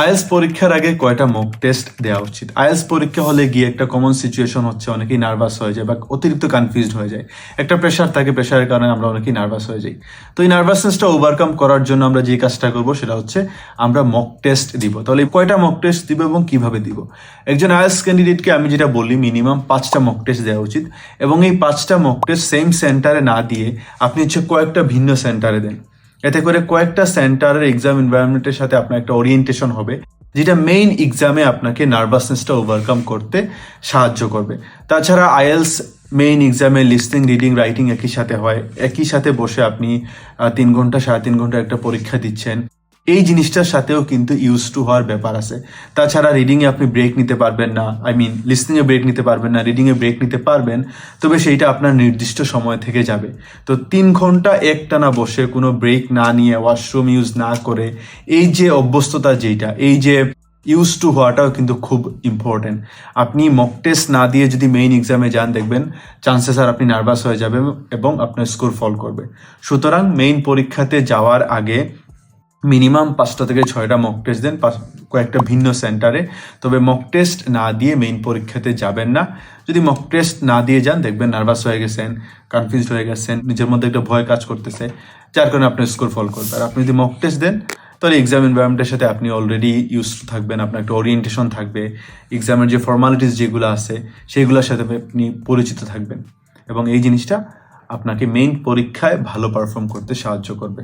IELTS পরীক্ষার আগে কয়টা মক টেস্ট দেওয়া উচিত? আইএলস পরীক্ষা হলে গিয়ে একটা কমন সিচুয়েশন হচ্ছে, অনেকেই নার্ভাস হয়ে যায় বা অতিরিক্ত কনফিউজড হয়ে যায়। একটা প্রেশার থাকে প্রেশারের কারণে আমরা অনেকেই নার্ভাস হয়ে যাই। তো এই নার্ভাসনেসটা ওভারকাম করার জন্য আমরা যে কাজটা করব, সেটা হচ্ছে আমরা মক টেস্ট দিব। তাহলে কয়টা মক টেস্ট দিব এবং কীভাবে দিব? একজন আইএলস ক্যান্ডিডেটকে আমি যেটা বলি মিনিমাম পাঁচটা মক টেস্ট দেওয়া উচিত এবং এই পাঁচটা মক টেস্ট সেম সেন্টারে না দিয়ে আপনি হচ্ছে কয়েকটা ভিন্ন সেন্টারে দেন। এতে করে কয়েকটা সেন্টারের এক্সাম এনভায়রনমেন্টের সাথে আপনার একটা ওরিয়েন্টেশন হবে, যেটা মেইন এক্সামে আপনাকে নার্ভাসনেসটা ওভারকাম করতে সাহায্য করবে। তাছাড়া আইএলস মেইন এক্সামে লিস্টিং রিডিং রাইটিং একই সাথে হয়। একই সাথে বসে আপনি তিন ঘণ্টা, সাড়ে তিন ঘণ্টা একটা পরীক্ষা দিচ্ছেন। এই জিনিসটার সাথেও কিন্তু ইউজ টু হওয়ার ব্যাপার আছে। তাছাড়া রিডিংয়ে আপনি ব্রেক নিতে পারবেন না। আই মিন লিসনিংয়ে ব্রেক নিতে পারবেন না রিডিংয়ে ব্রেক নিতে পারবেন, তবে সেইটা আপনার নির্দিষ্ট সময় থেকে যাবে। তো তিন ঘণ্টা একটানা বসে কোনো ব্রেক না নিয়ে ওয়াশরুম ইউজ না করে, এই যে অভ্যস্ততা যেটা এই যে ইউজ টু হওয়াটাও কিন্তু খুব ইম্পর্টেন্ট আপনি মক টেস্ট না দিয়ে যদি মেইন এক্সামে যান, দেখবেন চান্সেস আর আপনি নার্ভাস হয়ে যাবেন এবং আপনার স্কোর ফল করবে। সুতরাং মেইন পরীক্ষাতে যাওয়ার আগে মিনিমাম পাঁচটা থেকে ছয়টা মক টেস্ট দেন কয়েকটা ভিন্ন সেন্টারে। তবে মক টেস্ট না দিয়ে মেইন পরীক্ষাতে যাবেন না। যদি মক টেস্ট না দিয়ে যান, দেখবেন নার্ভাস হয়ে গেছেন কনফিউজ হয়ে গেছেন, নিজের মধ্যে একটা ভয় কাজ করতেছে, যার কারণে আপনার স্কোর ফল করবে। আর আপনি যদি মক টেস্ট দেন, তাহলে এক্সাম এনভায়রনমেন্টের সাথে আপনি অলরেডি ইউজ থাকবেন, আপনার একটা ওরিয়েন্টেশন থাকবে এক্সামের যে ফর্মালিটিস যেগুলো আছে সেইগুলোর সাথে আপনি পরিচিত থাকবেন। এবং এই জিনিসটা আপনাকে মেইন পরীক্ষায় ভালো পারফর্ম করতে সাহায্য করবে।